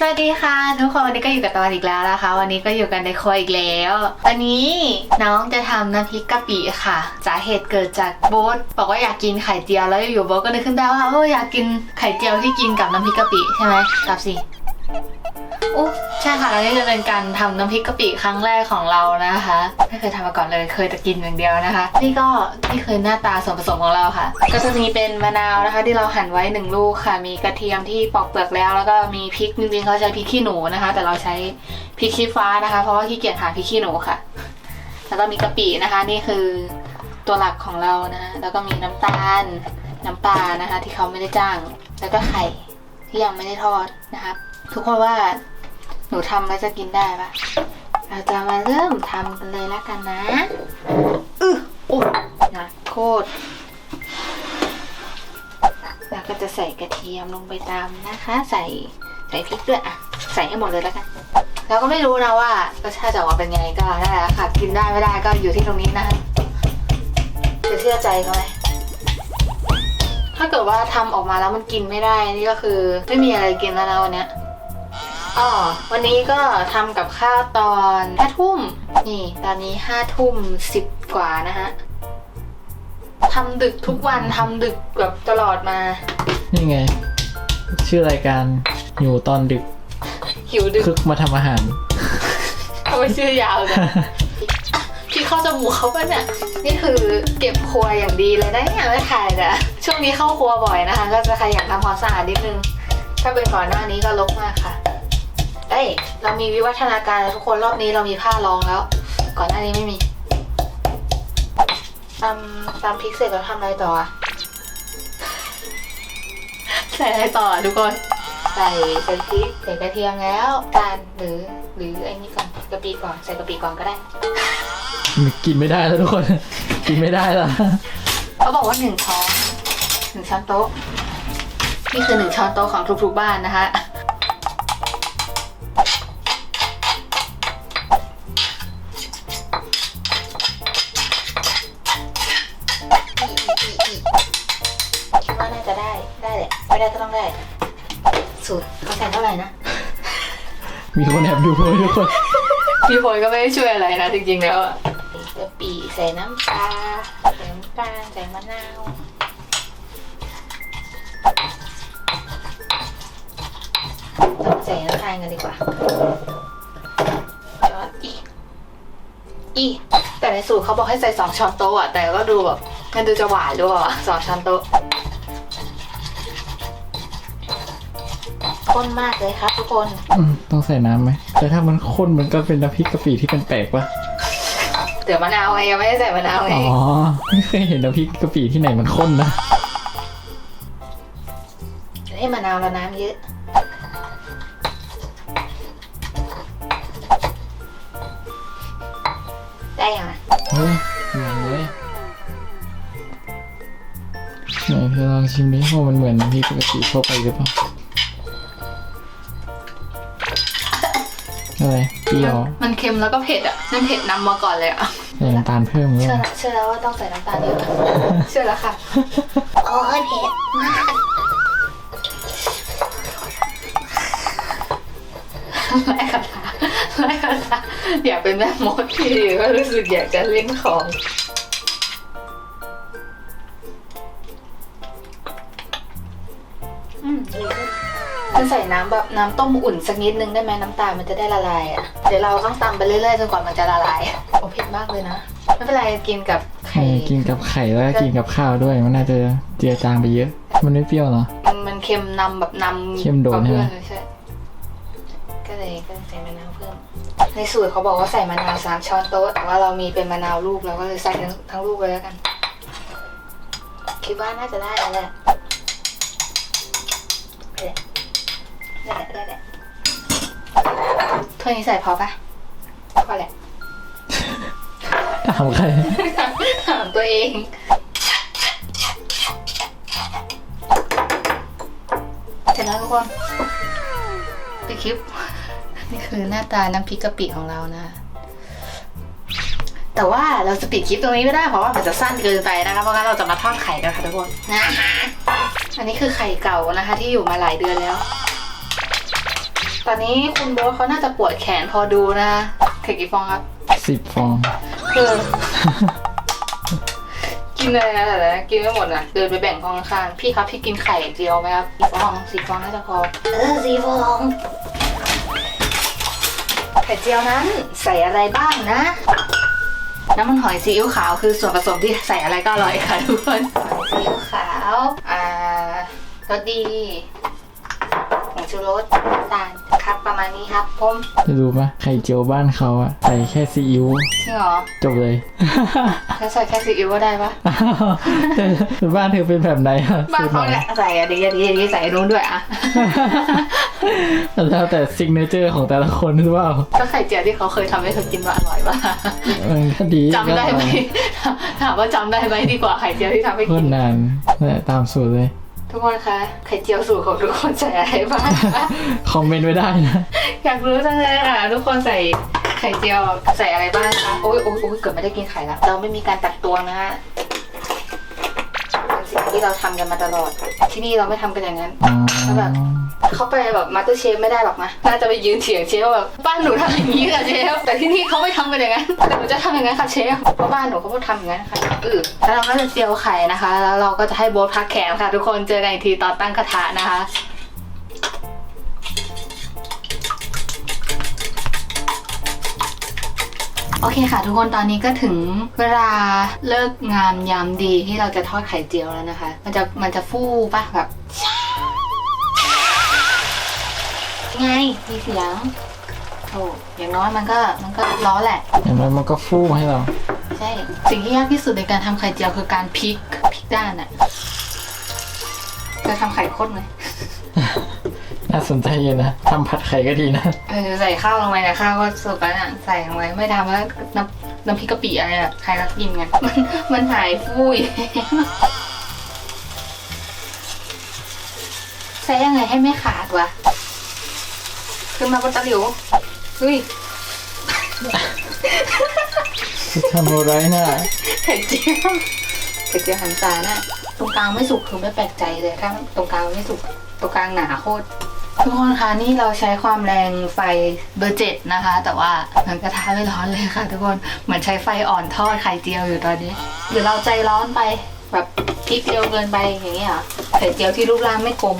สวัสดีค่ะ ทุกคนวันนี้ก็อยู่กับตอนอีกแล้วนะคะ วันนี้ก็อยู่กันในครัวอีกแล้ว วันนี้น้องจะทำน้ำพริกกะปิค่ะสาเหตุเกิดจากโบ๊ทบอกว่าอยากกินไข่เจียวแล้วอยู่โบ๊ทก็นึกขึ้นได้ว่าเอออยากกินไข่เจียวที่กินกับน้ำพริกกะปิใช่ไหมตอบสิ อุ๊ใช่ค่ะแล้วนี่จะเป็นการทำน้ำพริกกะปิครั้งแรกของเรานะคะ ไม่เคยทำมาก่อนเลยเคยแต่กินอย่างเดียวนะคะ นี่ก็นี่คือหน้าตาส่วนผสมของเราค่ะ ก็จะมีเป็นมะนาวนะคะ ที่เราหั่นไว้หนึ่งลูกค่ะ มีกระเทียมที่ปอกเปลือกแล้ว แล้วก็มีพริกจริงๆเขาใช้พริกขี้หนูนะคะ แต่เราใช้พริกชี้ฟ้านะคะ เพราะว่าขี้เกียจหาพริกขี้หนูค่ะ แล้วก็มีกะปินะคะ นี่คือตัวหลักของเรานะคะแล้วก็มีน้ำตาลน้ำปลานะคะ ที่เขาไม่ได้จ้าง แล้วก็ไข่ที่ยังไม่ได้ทอดนะคะ ทุกคนว่า หนูทำแล้วจะกินได้ปะเราจะมาเริ่มทำกันเลยแล้วกันนะอืออุ๊ยนะโคตรแล้วก็จะใส่กระเทียมลงไปตามนะคะ ใส่ใส่พริกด้วยอะ ใส่ให้หมดเลยแล้วกันแล้วก็ไม่รู้นะว่ารสชาติจะออกมาเป็นไงก็ได้แล้วค่ะ กินได้ไม่ได้ก็อยู่ที่ตรงนี้นะคะจะเชื่อใจเขาไหมถ้าเกิดว่าทำออกมาแล้วมันกินไม่ได้นี่ก็คือ ไม่มีอะไรกินแล้วนะวันเนี้ย อ๋อวันนี้ก็ทำกับข้าวตอนห้าทุ่ม นี่ ตอนนี้ห้าทุ่มสิบกว่านะฮะทำดึกทุกวันทำดึกแบบตลอดมา นี่ไง ชื่อรายการอยู่ตอนดึกหิวดึกคึกมาทำอาหารทำไมชื่อยาวจังพี่เข้าจมูกเขาปะเนี่ย นี่คือเก็บครัวอย่างดีเลยนะเนี่ยไม่ถ่ายแต่ช่วงนี้เข้าครัวบ่อยนะคะ ก็จะขยันทำความสะอาดนิดนึง ถ้าเป็นก่อนหน้านี้ก็ลกมากค่ะ เอ้ย เรามีวิวัฒนาการแล้วทุกคนรอบนี้เรามีผ้ารองแล้ว ก่อนหน้านี้ไม่มีตำตำพริกเสร็จแล้วทำอะไรต่ออะใส่อะไรต่ออะทุกคน ใส่ใส่พริกใส่กระเทียมแล้วจานหรือหรือไอ้นี่ก่อนกะปิก่อนใส่กะปิก่อนก็ได้ กินไม่ได้แล้วทุกคน กินไม่ได้แล้วเขาบอกว่าหนึ่งช้อนหนึ่งช้อนโต๊ะนี่คือหนึ่งช้อนโต๊ะของทุกๆบ้านนะคะ ได้แหละไม่ได้ก็ต้องได้ สูตรเขาใส่เท่าไหร่นะ มีคนแอบดูด้วยทุกคน พี่พลก็ไม่ได้ช่วยอะไรนะจริงๆแล้วอะกะปิใส่น้ำปลาใส่น้ำตาลใส่มะนาวเรามาใส่น้ำตาลกันดีกว่าช้อนอีอีแต่ในสูตรเขาบอกให้ใส่สองช้อนโต๊ะอะแต่ก็ดูแบบมันดูจะหวานด้วยอะสองช้อนโต๊ะ ข้นมากเลยครับทุกคน อืมต้องใส่น้ำไหม แต่ถ้ามันข้นมันก็เป็นน้ำพริกกะปิที่เป็นแปลกปะเดี๋ยวมะนาวไงยังไม่ได้ใส่มะนาวไงอ๋อ ไม่เคยเห็นน้ำพริกกะปิที่ไหนมันข้นนะให้มะนาวแล้วน้ำเยอะ ได้ยังอะเฮ้ยเหมือนเลยไหนเธอลองชิมดิว่ามันเหมือนน้ำพริกกะปิทั่วไปหรือเปล่า อะไรเปรี้ยวมันเค็มแล้วก็เผ็ดอะนั่นเผ็ดนำมาก่อนเลยอะใส่น้ำตาลเพิ่มเชื่เนี่อยละเชื่อแล้วว่าต้องใส่น้ำตาลเยอะเชื่อแล้วค่ะโอ้ยเผ็ดมากไล่คาถาไล่คาถาอยากเป็นแม่มดที่ก็รู้สึกอยากจะเล่นของ ใส่น้ำแบบน้ำต้มอุ่นสักนิดนึงได้ไหมน้ำตาลมันจะได้ละลายอะ เดี๋ยวเราต้องตำไปเรื่อยๆจนกว่ามันจะละลายโอ้เผ็ดมากเลยนะ ไม่เป็นไรกินกับไข่เออกินกับไข่แล้วก็กินกับข้าวด้วย มันน่าจะเจือจางไปเยอะ มันไม่เปรี้ยวเหรอ มันมันเค็มนำแบบนำเค็มโดนกว่าใช่ไหมเพื่อนเลยใช่ก็เลยก็เลยใส่มะนาวเพิ่ม ในสูตรเขาบอกว่าใส่มะนาวสามช้อนโต๊ะแต่ว่าเรามีเป็นมะนาวลูกเราก็เลยใส่ทั้งทั้งลูกเลยแล้วกัน คิดว่าน่าจะได้แล้วแหละ ได้แหละได้แหละได้แหละถ้วยนี้ใส่พอปะพอแหละ ถามใคร ถามตัวเอง เสร็จแล้วทุกคน ไปดคลิป นี่คือหน้าตาน้ำพริกกะปิของเรานะ แต่ว่าเราจะปิดคลิปตรงนี้ไม่ได้เพราะว่ามันจะสั้นเกินไปนะคะ เพราะงั้นเราจะมาทอดไข่กันค่ะทุกคนนะคะอันนี้คือไข่เก่านะคะ ที่อยู่มาหลายเดือนแล้ว ตอนนี้คุณโบ๊ทเขาน่าจะปวดแขนพอดูนะไข่กี่ฟองครับสิบฟอง คือกินเลยนะแต่ละกินไม่หมดนะเดินไปแบ่งฟองข้างๆพี่ครับพี่กินไข่เจียวไหมครับสี่ฟองสี่ฟองน่าจะพอเออสี่ฟองไข่เจียวนั้นใส่อะไรบ้างนะ น้ำมันหอยซีอิ๊วขาวคือส่วนผสมที่ใส่อะไรก็อร่อยค่ะทุกคนหอยซีอิ๊วขาวอ่ารสดีผงชูรสน้ำตาล ครับ ประมาณนี้ครับผมจะรู้ปะไข่เจียวบ้านเขาอะใส่แค่ซีอิ๊วจริงเหรอจบเลยแล้วใส่แค่ซีอิ๊วก็ได้ปะแต่บ้านเธอเป็นแบบไหนอะบ้านเขาเนี่ยใส่อะดีอะดีอะดีใส่อันนู้นด้วยอะแล้วแต่ซิกเนเจอร์ของแต่ละคนหรือเปล่าก็ไข่เจียวที่เขาเคยทำให้เธอกินว่าอร่อยปะเออก็ดีจำได้ไหมถามว่าจำได้ไหมดีกว่าไข่เจียวที่ทำให้โคกิตนรนานนั่นแหละตามสูตรเลย ทุกคนคะไข่เจียวสูตรของทุกคนใส่อะไรบ้างคะ คอมเมนต์ไว้ได้นะ อยากรู้จังเลยค่ะ ทุกคนใส่ไข่เจียวใส่อะไรบ้างคะโอ้ยโอ้ยโอ้ยเกือบไม่ได้กินไข่ละเราไม่มีการตัดตวงนะฮะเป็นสิ่งที่เราทำกันมาตลอด ที่นี่เราไม่ทำกันอย่างนั้นอ๋อแล้วแบบ เขาไปแบบมาสเตอร์เชฟไม่ได้หรอกนะน่าจะไปยืนเถียงเชฟว่าแบบบ้านหนูทำอย่างนี้ค่ะเชฟแต่ที่นี่เขาไม่ทำกันอย่างนั้นแต่หนูจะทำอย่างนั้นค่ะเชฟเพราะบ้านหนูเขาก็ทำอย่างนั้นค่ะอือแล้วเราก็จะเจียวไข่นะคะ แล้วเราก็จะให้โบ๊ทพักแขนค่ะ ทุกคนเจอกันอีกทีตอนตั้งกระทะนะคะโอเคค่ะ ทุกคนตอนนี้ก็ถึงเวลาเลิกงามยามดีที่เราจะทอดไข่เจียวแล้วนะคะ มันจะมันจะฟูปะแบบ ไง มีเสียงโอ้อย่างน้อยมันก็มันก็ร้อนแหละ อย่างน้อยมันก็ฟูให้เรา ใช่ สิ่งที่ยากที่สุดในการทำไข่เจียวคือการพลิกพลิกด้านอะจะทำไข่ข้นไหมน่าสนใจเยอะนะทำผัดไข่ก็ดีนะ เออใส่ข้าวลงไปนะข้าวก็สุกแล้วน่ะใส่ลงไปไม่ทำแล้วน้ำน้ำพริกกะปิอะไรอะใครก็กินกันมันมันหายฟูยใส่ยังไงให้ไม่ขาดวะ ขึ้นมาบนตะหลิวเฮ้ยทำอะไรน่ะไข่เจียวไข่เจียวหันษาน่ะตรงกลางไม่สุกคือไม่แปลกใจเลยถ้าตรงกลางไม่สุกตรงกลางหนาโคตรทุกคนคะนี่เราใช้ความแรงไฟเบอร์เจ็ดนะคะ แต่ว่ามันกระทะไม่ร้อนเลยค่ะ ทุกคนเหมือนใช้ไฟอ่อนทอดไข่เจียวอยู่ตอนนี้ หรือเราใจร้อนไปแบบพริกเร็วเกินไปอย่างเงี้ยเหรอไข่เจียวที่รูปร่างไม่กลม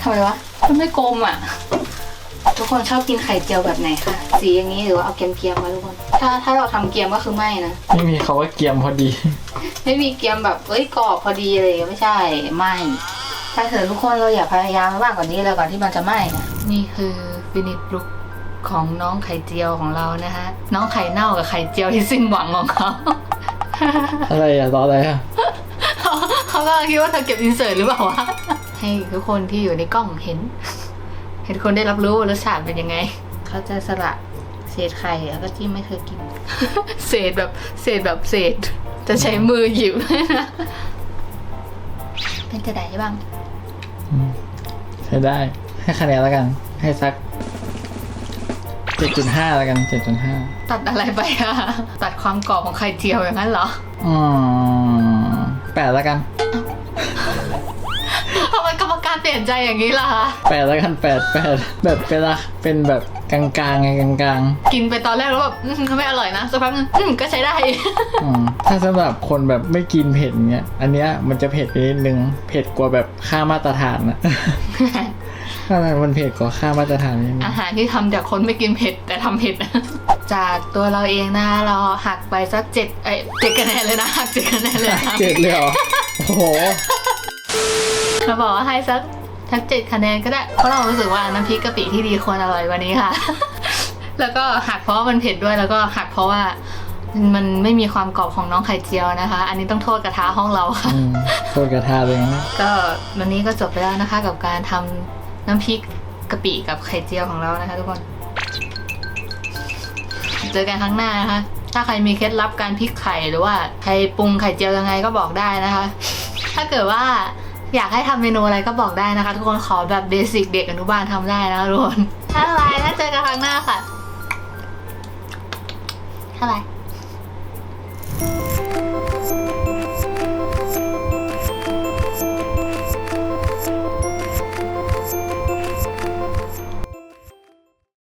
ทำไมวะมันไม่กลมอะ ทุกคนชอบกินไข่เจียวแบบไหนคะสีอย่างนี้หรือว่าเอาเกรียมๆมาทุกคน ถ้าถ้าเราทำเกรียมก็คือไม่นะ ไม่มีเขาว่าเกียมพอดี ไม่มีเกียมแบบเอ้ยกรอบพอดีอะไรอย่างเลยไม่ใช่ไม่ถ้าเกิดทุกคนเราอย่าพยายามมากกว่านี้เลยก่อนที่มันจะไหม้นะนี่คือฟินิชลุกของน้องไข่เจียวของเรานะคะน้องไข่เน่ากับไข่เจียวที่สิ้นหวังของเขา อะไรอะรออะไรอะเขาเขาก็คิดว่าเธอเก็บอินเสิร์ตหรือเปล่าวะให้ทุกคนที่อยู่ในกล้องเห็น ให้ทุกคนได้รับรู้ว่ารสชาติเป็นยังไง เขาจะสละเศษไข่แล้วก็จิ้มให้เธอกิน เศษแบบเศษแบบเศษ จะใช้มือหยิบนะเป็นจะได้บ้างอืมใช้ได้ ให้คะแนนแล้วกัน ให้สักเจ็ดจุดห้าแล้วกันเจ็ดจุดห้าตัดอะไรไปอะตัดความกรอบของไข่เจียวอย่างนั้นเหรออืมแปดแล้วกัน ทำไมกรรมการเปลี่ยนใจอย่างนี้ล่ะคะแปดแล้วกันแปดแปดแบบเป็นละเป็นแบบกลางๆไงกลางกินไปตอนแรกแล้วแบบอืมไม่อร่อยนะสักพักนึงอืมก็ใช้ได้ ๆอืมถ้าสำหรับคนแบบไม่กินเผ็ดเนี้ยอันเนี้ยมันจะเผ็ดไปนิดนึงเผ็ดกว่าแบบค่ามาตรฐานนะ ถ้ามันเผ็ดกว่าค่ามาตรฐานนิดนึงอาหารที่ทำจากคนไม่กินเผ็ดแต่ทำเผ็ด จากตัวเราเองนะคะเราหักไปสักเจ็ดเอ้ยเจ็ดคะแนนเลยนะหักเจ็ดคะแนนเลยนะ เจ็ดเลยเหรอโอ้โห เราบอกว่าให้สักทักเจ็ดคะแนนก็ได้ เพราะเรารู้สึกว่าน้ำพริกกะปิที่ดีควรอร่อยกว่านี้ค่ะ แล้วก็หักเพราะว่ามันเผ็ดด้วยแล้วก็หักเพราะว่ามันไม่มีความกรอบของน้องไข่เจียวนะคะ อันนี้ต้องโทษกระทะห้องเราค่ะอืมโคตรกระทาเลยนะก็วันนี้ก็จบไปแล้วนะคะ กับการทำน้ำพริกกะปิกับไข่เจียวของเรานะคะทุกคน เจอกันครั้งหน้านะคะ ถ้าใครมีเคล็ดลับการพริกไข่หรือว่าใครปรุงไข่เจียวยังไงก็บอกได้นะคะ ถ้าเกิดว่า อยากให้ทำเมนูอะไรก็บอกได้นะคะ ทุกคนขอแบบเบสิกเด็กอนุบาลทำได้นะคะทุกคนถ้าอะไรถ้าเจอกันครั้งหน้าค่ะถ้าอะไร